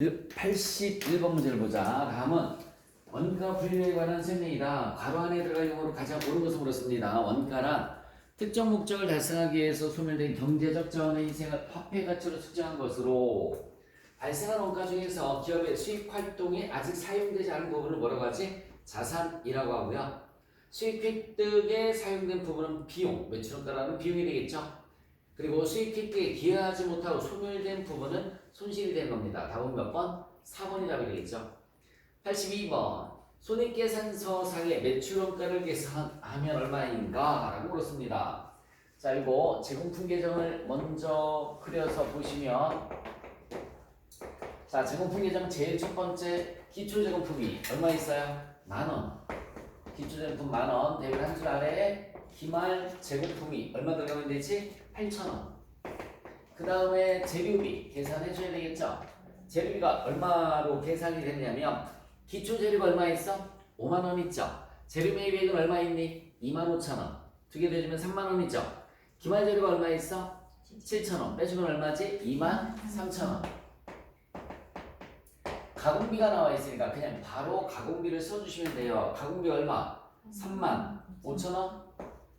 81번 문제를 보자. 다음은 원가 분류에 관한 설명이다. 괄호 안에 들어갈 용어로 가장 옳은 것을 물었습니다. 원가란 특정 목적을 달성하기 위해서 소멸된 경제적 자원의 희생을 화폐 가치로 측정한 것으로 발생한 원가 중에서 기업의 수익 활동에 아직 사용되지 않은 부분을 뭐라고 하지? 자산이라고 하고요. 수익 획득에 사용된 부분은 비용, 매출원가라는 비용이 되겠죠. 그리고 수익 획득에 기여하지 못하고 소멸된 부분은 손실이 되는 겁니다. 답은 몇 번? 4번이 답이 되겠죠. 82번. 손익계산서상의 매출원가를 계산하면 얼마인가? 라고 물었습니다. 자, 이거 제공품 계정을 먼저 그려서 보시면 자, 제공품 계정 제일 첫 번째 기초 제공품이 얼마 있어요? 만 원. 기초 제공품 만 원. 대별 한줄 아래에 기말 제공품이 얼마 들어가면 되지? 8천 원. 그 다음에 재료비 계산해 줘야 되겠죠? 재료비가 얼마로 계산이 됐냐면 기초 재료가 얼마 있어? 5만 원 있죠? 재료 매입액은 얼마 있니? 2만 5천 원. 두개 더주면 3만 원 있죠? 기말 재료가 얼마 있어? 7천 원. 빼주면 얼마지? 2만 3천 원. 가공비가 나와 있으니까 그냥 바로 가공비를 써주시면 돼요. 가공비 얼마? 3만 5천 원?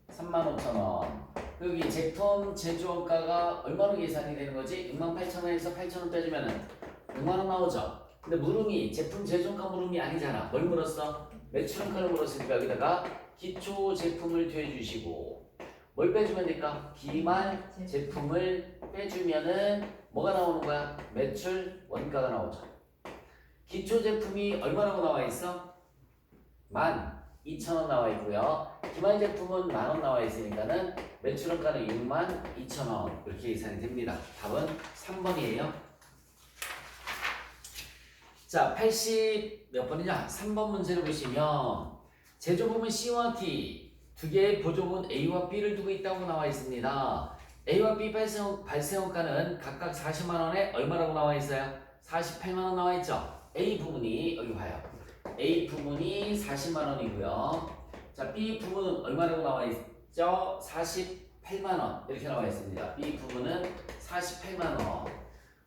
3만 5천 원. 여기 제품 제조원가가 얼마로 계산이 되는 거지? 6만 8천 원에서 8천 원 빼주면은 6만 원 나오죠. 근데 물음이 제품 제조원가 물음이 아니잖아. 뭘 물었어? 매출원가를 물었으니까 여기다가 기초 제품을 더해주시고 뭘 빼주면 될까? 기말 제품을 빼주면은 뭐가 나오는 거야? 매출 원가가 나오죠. 기초 제품이 얼마라고 나와 있어? 만 2천원 나와 있고요. 기말 제품은 만 원 나와 있으니까는 매출원가는 6만 2천원 이렇게 계산이 됩니다. 답은 3번이에요. 자, 80 몇 번이냐? 3번 문제를 보시면 제조부문 C와 D 두 개의 보조문 A와 B를 두고 있다고 나와 있습니다. A와 B 발생, 발생원가는 각각 40만 원에 얼마라고 나와 있어요? 48만 원 나와 있죠. A 부분이 여기 봐요. A 부분이 40만 원이고요. 자, B 부분은 얼마라고 나와 있죠? 48만 원 이렇게 나와 있습니다. B 부분은 48만 원.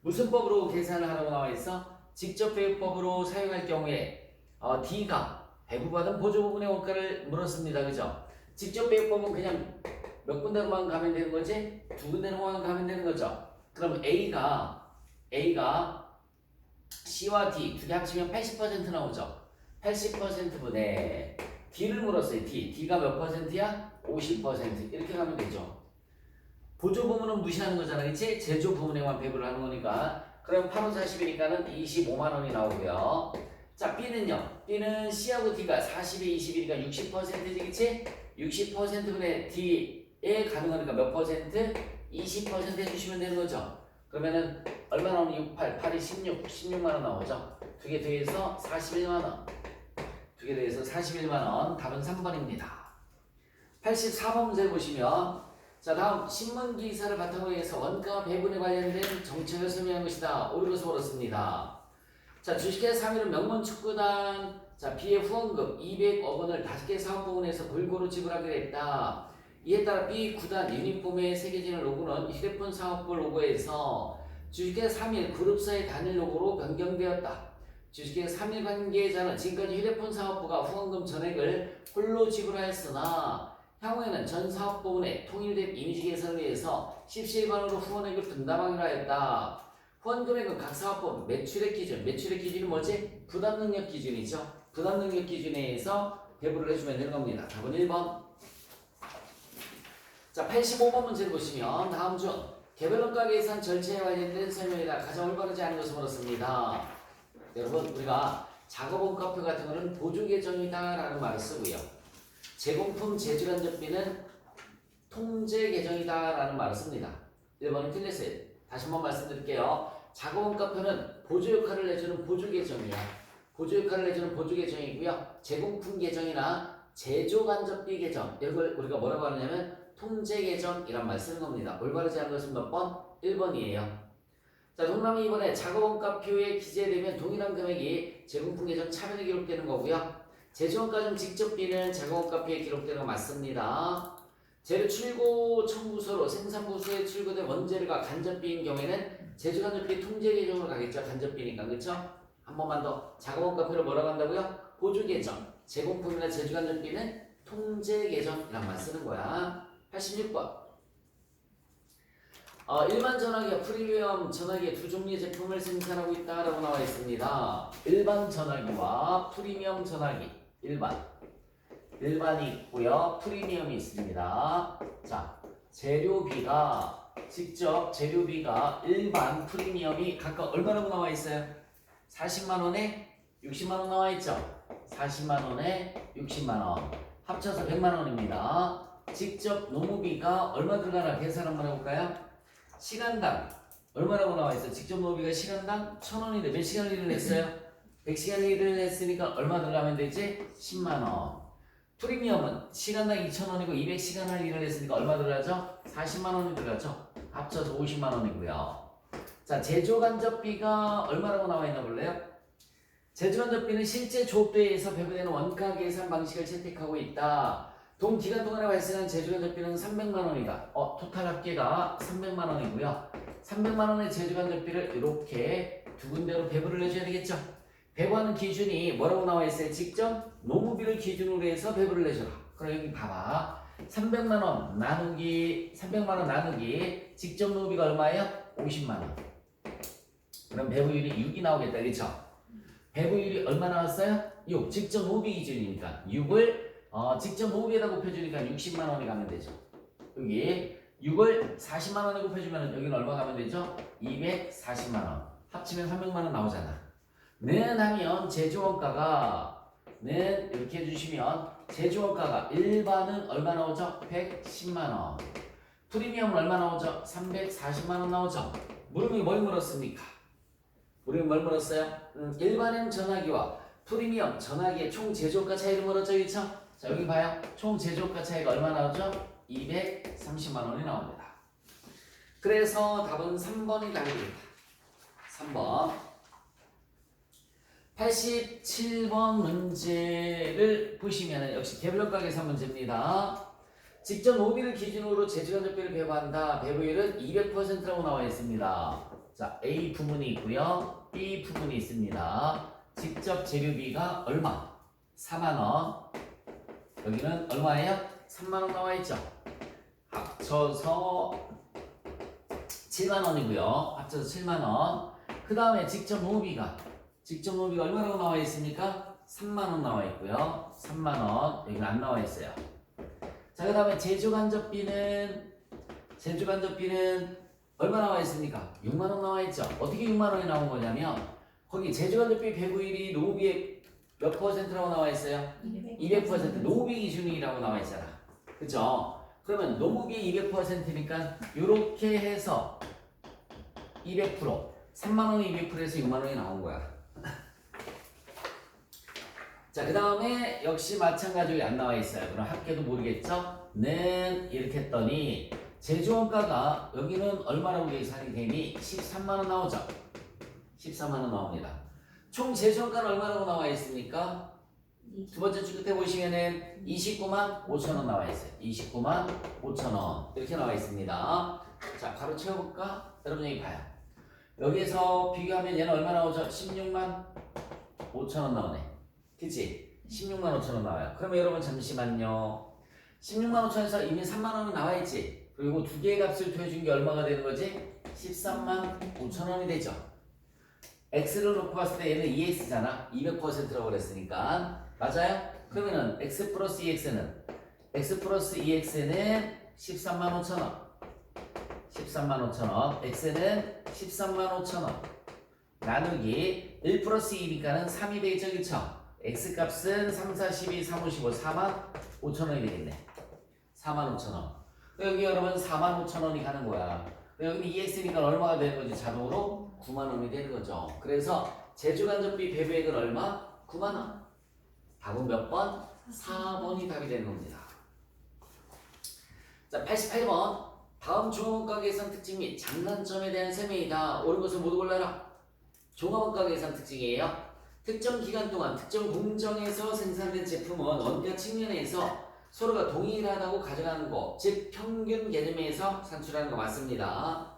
무슨 법으로 계산을 하라고 나와 있어? 직접 배분법으로 사용할 경우에 어, D가 배부받은 보조 부분의 원가를 물었습니다. 그죠? 직접 배분법은 그냥 몇 군데로만 가면 되는 거지? 두 군데로만 가면 되는 거죠. 그럼 A가 A가 C와 D 두 개 합치면 80% 나오죠. 80%분의 D를 물었어요. D. D가 몇 퍼센트야? 50% 이렇게 가면 되죠. 보조 부문은 무시하는 거잖아. 그치? 제조 부문에만 배분을 하는 거니까. 그럼 8원 40이니까는 25만 원이 나오고요. 자, B는요. B는 C하고 D가 40에 20이니까 60%지, 그치? 60%분의 D에 가능하니까 몇 퍼센트? 20% 해주시면 되는 거죠. 그러면은 얼마 나오니? 68, 8이 16, 16만 원 나오죠. 두 개 더해서 41만 원. 두개 더해서 41만 원. 답은 3번입니다. 84번 문제 보시면 자 다음 신문 기사를 바탕으로 해서 원가 배분에 관련된 정책을 설명한 것이다. 옳은 것을 옳았습니다. 자 주식회 3위는 명문 축구단 자 B의 후원금 200억 원을 5개 사업 부문에서 골고루 지불하기로 했다. 이에 따라 B 구단 유니폼의 새겨지는 로고는 휴대폰 사업부 로고에서 주식회 3일 그룹사의 단일 로고로 변경되었다. 주식회 3일 관계자는 지금까지 휴대폰 사업부가 후원금 전액을 홀로 지불하였으나 향후에는 전 사업 부문의 통일된 이미지 개선을 위해서 십시일반으로 후원액을 분담하기로 하였다. 후원 금액은 각 사업부 매출액 기준, 매출액 기준이 뭐지? 부담 능력 기준이죠. 부담 능력 기준에 의해서 배부를 해주면 되는 겁니다. 답은 1번. 자, 85번 문제를 보시면 다음 중 개별 원가 계산 절차에 관련된 설명이다. 가장 올바르지 않은 것을 물었습니다. 여러분, 우리가 작업원가표 같은 거는 보조 계정이다라는 말을 쓰고요. 제공품 제조 간접비는 통제 계정이다라는 말을 씁니다. 1번은 틀렸어요. 다시 한번 말씀드릴게요. 작업원가표는 보조 역할을 내주는 보조 계정이야. 보조 역할을 내주는 보조 계정이고요. 제공품 계정이나 제조 간접비 계정 이런 걸 우리가 뭐라고 하느냐면 통제 계정이란 말 쓰는 겁니다. 올바르지 않은 것은 몇 번? 1번이에요. 자, 동남이 이번에 작업원가 표에 기재되면 동일한 금액이 제공품 계정 차변에 기록되는 거고요. 제조원가점 직접비는 작업원가 표에 기록되는 거 맞습니다. 재료 출고 청구서로 생산부서에 출고된 원재료가 간접비인 경우에는 제주 간접비 통제 계정으로 가겠죠. 간접비니까 그렇죠? 한 번만 더 작업원가표를 뭐라고 한다고요? 보조 계정. 제공품이나 제주 간접비는 통제 계정이란말 쓰는 거야. 86번. 어, 일반 전화기와 프리미엄 전화기의 두 종류의 제품을 생산하고 있다라고 나와 있습니다. 일반 전화기와 프리미엄 전화기. 일반. 일반이 있고요. 프리미엄이 있습니다. 자, 재료비가 직접 재료비가 일반 프리미엄이 각각 얼마라고 나와 있어요? 40만 원에 60만 원 나와 있죠. 40만 원에 60만 원 합쳐서 100만 원입니다. 직접 노무비가 얼마 들어가나 계산 한번 해볼까요? 시간당 얼마라고 나와 있어요? 직접 노무비가 시간당 1,000원인데 몇 시간 일을 했어요? 100시간 일을 했으니까 얼마 들어가면 되지? 10만 원. 프리미엄은 시간당 2,000원이고 200시간 할 일을 했으니까 얼마 들어가죠? 40만 원이 들어가죠. 합쳐서 50만 원이고요. 자, 제조 간접비가 얼마라고 나와 있나 볼래요? 제조 간접비는 실제 조업대에서 배분되는 원가 계산 방식을 채택하고 있다. 동 기간 동안에 발생한 제조 간접비는 300만 원이다. 어, 토탈 합계가 300만 원이고요. 300만 원의 제조 간접비를 이렇게 두 군데로 배분을 해줘야 되겠죠. 배분하는 기준이 뭐라고 나와 있어요? 직접 노무비를 기준으로 해서 배분을 해줘라. 그럼 여기 봐봐. 300만 원 나누기 300만 원 나누기 직접 노무비가 얼마예요? 50만 원. 그럼 배분율이 6이 나오겠다. 그렇죠? 배분율이 얼마 나왔어요? 6. 직접 노무비 기준이니까 6을 어, 직접 노무비에다 곱해주니까 60만 원이 가면 되죠. 여기 6을 40만 원에 곱해주면 여기는 얼마 가면 되죠? 240만 원. 합치면 300만 원 나오잖아. 는 하면 제조원가가 는 이렇게 해주시면 제조원가가 일반은 얼마 나오죠? 110만 원. 프리미엄은 얼마 나오죠? 340만 원 나오죠. 물음이 뭘 물었습니까? 우리는 뭘 물었어요? 음, 일반형 전화기와 프리미엄 전화기의 총 제조가 차이를 물었죠, 그렇죠? 자 여기 봐요. 총 제조가 차이가 얼마 나오죠? 230만 원이 나옵니다. 그래서 답은 3번이 답입니다. 3번. 87번 문제를 보시면 역시 개별과 계산 문제입니다. 직접 노비를 기준으로 제주간접비를 배부한다. 배부율은 200%라고 나와 있습니다. 자, A 부분이 있고요. B 부분이 있습니다. 직접 재료비가 얼마? 4만 원. 여기는 얼마예요? 3만 원 나와 있죠. 합쳐서 7만 원이고요. 합쳐서 7만 원. 그 다음에 직접 노비가 직접 노비가 얼마라고 나와 있습니까? 3만 원 나와 있고요. 3만 원 여기는 안 나와 있어요. 자, 그 다음에 제주간접비는 제주간접비는 얼마 나와 있습니까? 6만 원 나와 있죠. 어떻게 6만 원이 나온 거냐면 거기 제주간접비 배부율이 노비의 몇 퍼센트라고 나와 있어요? 200% 노무비 기준이라고 나와 있잖아. 그죠? 그러면 노무비 200%니까 이렇게 해서 200% 3만 원이 200%에서 6만 원이 나온 거야. 자, 그 다음에 역시 마찬가지로 안 나와 있어요. 그럼 합계도 모르겠죠? 는 이렇게 했더니 제조원가가 여기는 얼마라고 계산이 되니 13만 원 나오죠? 13만 원 나옵니다. 총 제조원가는 얼마라고 나와 있습니까? 두 번째 줄 끝에 보시면은 29만 5천 원 나와 있어요. 29만 5천 원 이렇게 나와 있습니다. 자, 바로 채워볼까? 여러분 여기 봐요. 여기에서 비교하면 얘는 얼마 나오죠? 16만 5천 원 나오네. 그치? 16만 5천 원 나와요. 그러면 여러분 잠시만요. 16만 5천에서 이미 3만 원은 나와 있지. 그리고 두 개의 값을 더해준 게 얼마가 되는 거지? 13만 5천 원이 되죠. X를 놓고 봤을 때 얘는 2x잖아. 200%라고 그랬으니까. 맞아요? 그러면은 x 플러스 2x는 x 플러스 2x는 13만 5천 원. 13만 5천 원. x는 13만 5천 원. 나누기 1 플러스 2니까는 3이 되겠죠, 그쵸? x 값은 3, 4, 12, 3, 5, 15, 4만 5천 원이 되겠네. 4만 5천 원. 여기 여러분 4만 5천 원이 가는 거야. 여기 2x니까 얼마가 되는 거지? 자동으로 9만 원이 되는 거죠. 그래서 제주 간접비 배부액은 얼마? 9만 원. 답은 몇 번? 4번이 답이 되는 겁니다. 자, 88번. 다음 종합원가 계산 특징 및 장단점에 대한 설명이다. 옳은 것을 모두 골라라. 종합원가 계산 특징이에요. 특정 기간 동안 특정 공정에서 생산된 제품은 원가 측면에서 서로가 동일하다고 가정하는 거, 즉 평균 개념에서 산출하는 거 맞습니다.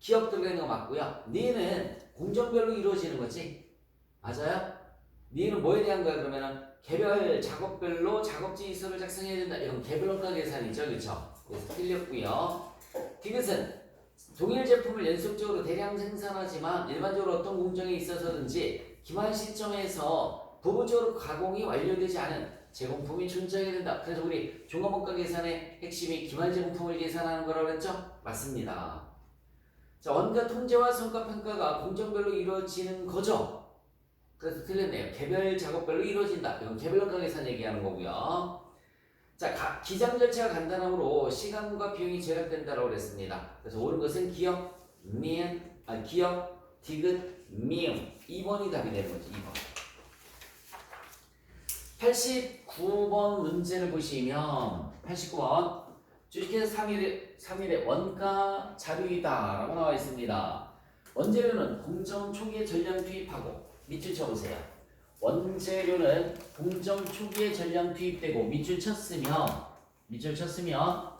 기업 들어가 있는 거 맞고요. 니는 공정별로 이루어지는 거지. 맞아요? 니는 뭐에 대한 거야 그러면은 개별 작업별로 작업지 이서를 작성해야 된다. 이건 개별원가 계산이죠. 그렇죠? 그래서 틀렸고요. 디귿은 동일 제품을 연속적으로 대량 생산하지만 일반적으로 어떤 공정에 있어서든지 기말 시점에서 부분적으로 가공이 완료되지 않은 제공품이 존재해야 된다. 그래서 우리 종합원가 계산의 핵심이 기말 제공품을 계산하는 거라고 했죠? 맞습니다. 자, 원가 통제와 성과 평가가 공정별로 이루어지는 거죠. 그래서 틀렸네요. 개별 작업별로 이루어진다. 이건 개별 원가 계산 얘기하는 거고요. 자, 가- 기장 절차가 간단함으로 시간과 비용이 절약된다고 그랬습니다. 그래서 옳은 것은 기억, 미음, 아, 기억, 디귿, 미음. 2번이 답이 되는 거죠. 2번. 89번 문제를 보시면 89번 주식회사 3일의, 3일의 원가 자료이다 라고 나와 있습니다. 원재료는 공정 초기에 전량 투입하고 밑줄 쳐보세요. 원재료는 공정 초기에 전량 투입되고 밑줄 쳤으면 밑줄 쳤으면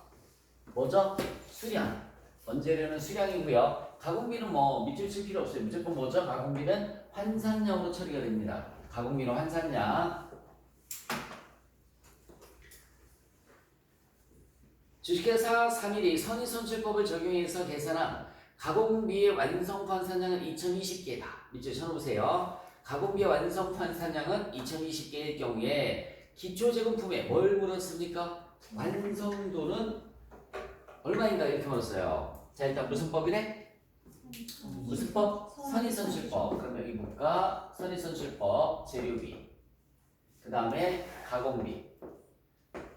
뭐죠? 수량. 원재료는 수량이고요. 가공비는 뭐 밑줄 칠 필요 없어요. 무조건 뭐죠? 가공비는 환산량으로 처리가 됩니다. 가공비는 환산량. 주식회사 3일이 선의선출법을 적용해서 계산한 가공비의 완성 환산량은 2020개다. 밑줄 쳐놓으세요. 가공비의 완성 환산량은 2020개일 경우에 기초제공품에 뭘 물었습니까? 완성도는 얼마인가 이렇게 물었어요. 자 일단 무슨 법이래? 무슨 법? 선의선출법. 그러면 여기 볼까? 선의선출법 재료비. 그 다음에 가공비.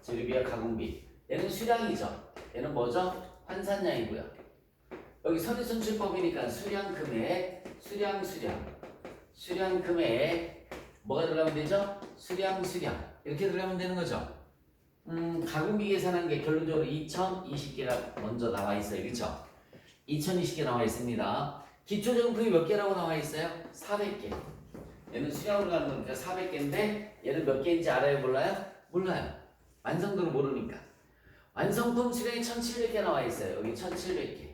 재료비와 가공비. 얘는 수량이죠. 얘는 뭐죠? 환산량이고요. 여기 선의선출법이니까 수량 금액, 수량 수량, 수량 금액 뭐가 들어가면 되죠? 수량 수량 이렇게 들어가면 되는 거죠. 음, 가공비 계산한 게 결론적으로 2020개가 먼저 나와 있어요. 그렇죠? 2020개 나와 있습니다. 기초정품이 몇 개라고 나와 있어요? 400개. 얘는 수량으로 가는 거니까 400개인데 얘는 몇 개인지 알아요? 몰라요? 몰라요. 완성도를 모르니까. 완성품 수량이 1700개 나와 있어요. 여기 1700개.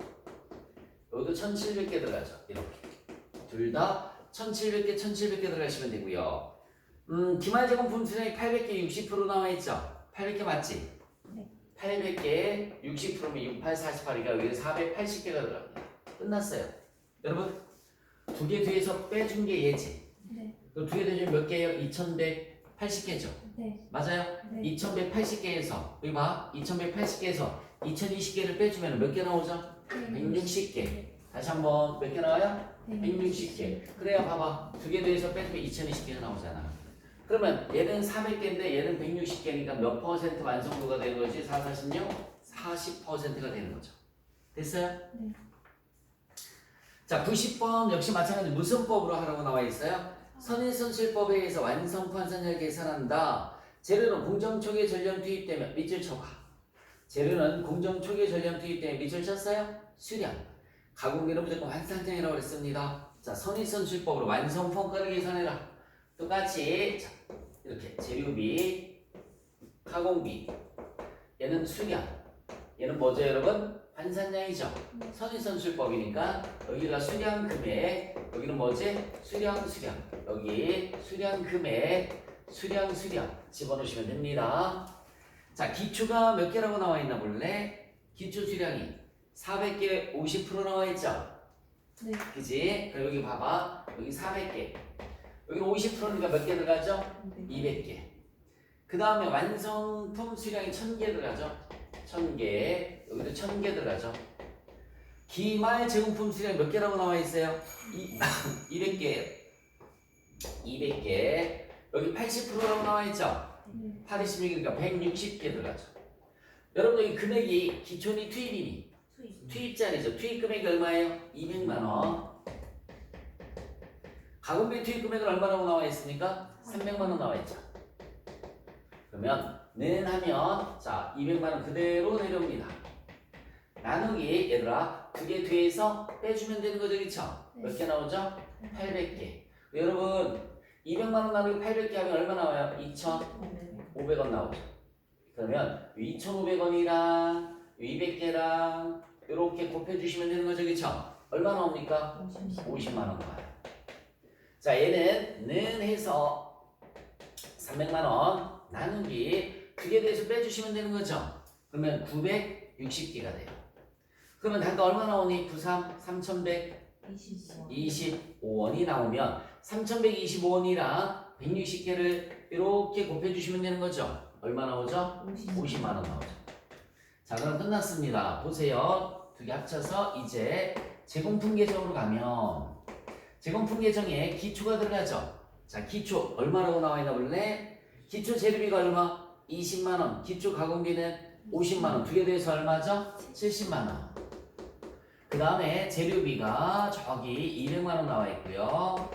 여기도 1700개 들어가죠. 이렇게. 둘 다 1700개, 1700개 들어가시면 되고요. 음, 기말 제공품 수량이 800개 60% 나와 있죠. 800개 맞지? 네. 800개 60%면 68, 48이니까 여기 480개가 들어갑니다. 끝났어요. 여러분, 두 개 뒤에서 빼준 게 얘지. 네. 그두개 대주면 몇 개예요? 2180개죠. 네. 맞아요? 네. 2180개에서 여기 봐. 2180개에서 2020개를 빼주면 몇 개 나오죠? 160개. 다시 한번 몇 개 나와요? 160개. 그래야 봐봐. 두 개 더해서 빼주면 2020개가 나오잖아. 그러면 얘는 400개인데 얘는 160개니까 몇 퍼센트 완성도가 되는 거지? 4, 46? 40%가 되는 거죠. 됐어요? 네. 자, 90번 역시 마찬가지 무슨 법으로 하라고 나와 있어요? 선인선실법에 의해서 완성 환산을 계산한다. 재료는 공정 초기에 전량 투입되면 밑줄 쳐봐. 재료는 공정 초기에 전량 투입되면 밑줄 쳤어요? 수량. 가공비는 무조건 환산량이라고 그랬습니다. 자, 선인선실법으로 완성 평가를 계산해라. 똑같이 자, 이렇게 재료비, 가공비. 얘는 수량. 얘는 뭐죠, 여러분? 환산량이죠. 선인선 출법이니까 여기가 수량 금액, 여기는 뭐지? 수량 수량. 여기 수량 금액, 수량 수량 집어넣으시면 됩니다. 자, 기초가 몇 개라고 나와 있나 볼래? 기초 수량이 400개 50% 나와 있죠? 네. 그지? 그럼 여기 봐봐. 여기 400개. 여기 50%니까 몇 개 들어가죠? 200개. 그 다음에 완성품 수량이 1000개 들어가죠? 1000개. 여기도 1000개 들어가죠? 기말 제공품 수량 몇 개라고 나와 있어요? 이, 200개. 200개. 여기 80%라고 나와 있죠? 네. 8, 26이니까 160개 들어가죠. 여러분 여기 금액이 기초니 투입이니? 투입자리죠. 투입 금액이 얼마예요? 200만 원. 가공비 투입 금액은 얼마라고 나와 있습니까? 300만 원 나와 있죠. 그러면 는 하면 자 200만 원 그대로 내려옵니다. 나누기 얘들아 두개 뒤에서 빼주면 되는 거죠, 그렇죠? 몇개 나오죠? 800개. 여러분 200만 원 나누기 800개 하면 얼마 나와요? 2,500원 나오죠. 그러면 2,500원이랑 200개랑 이렇게 곱해주시면 되는 거죠, 그렇죠? 얼마 나옵니까? 50만 원 나와요. 자, 얘는 는 해서 300만 원 나누기 두개 대해서 빼주시면 되는 거죠. 그러면 960개가 돼요. 그러면 단가 얼마 나오니? 93, 3125원이 나오면 3125원이랑 160개를 이렇게 곱해주시면 되는 거죠. 얼마 나오죠? 50 만 원 나오죠. 자, 그럼 끝났습니다. 보세요. 두 개 합쳐서 이제 제공품 계정으로 가면 제공품 계정에 기초가 들어가죠. 자, 기초 얼마라고 나와 있나 볼래? 기초 재료비가 얼마? 20만 원. 기초 가공비는 50만 원. 두 개 더해서 얼마죠? 70만 원. 그 다음에 재료비가 저기 200만 원 나와 있고요.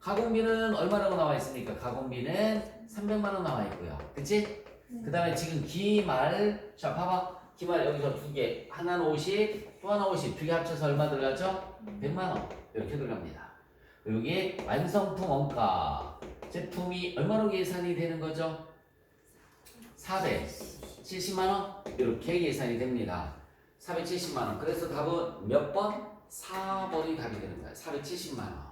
가공비는 얼마라고 나와 있습니까? 가공비는 300만 원 나와 있고요. 그치? 그 다음에 지금 기말, 자 봐봐. 기말 여기서 두 개. 하나는 50, 또 하나 50. 두 개 합쳐서 얼마 들어가죠? 100만 원. 이렇게 들어갑니다. 그리고 여기 완성품 원가. 제품이 얼마로 계산이 되는 거죠? 470만 원? 이렇게 계산이 됩니다. 470만 원. 그래서 답은 몇 번? 4번이 답이 되는 거예요. 470만 원.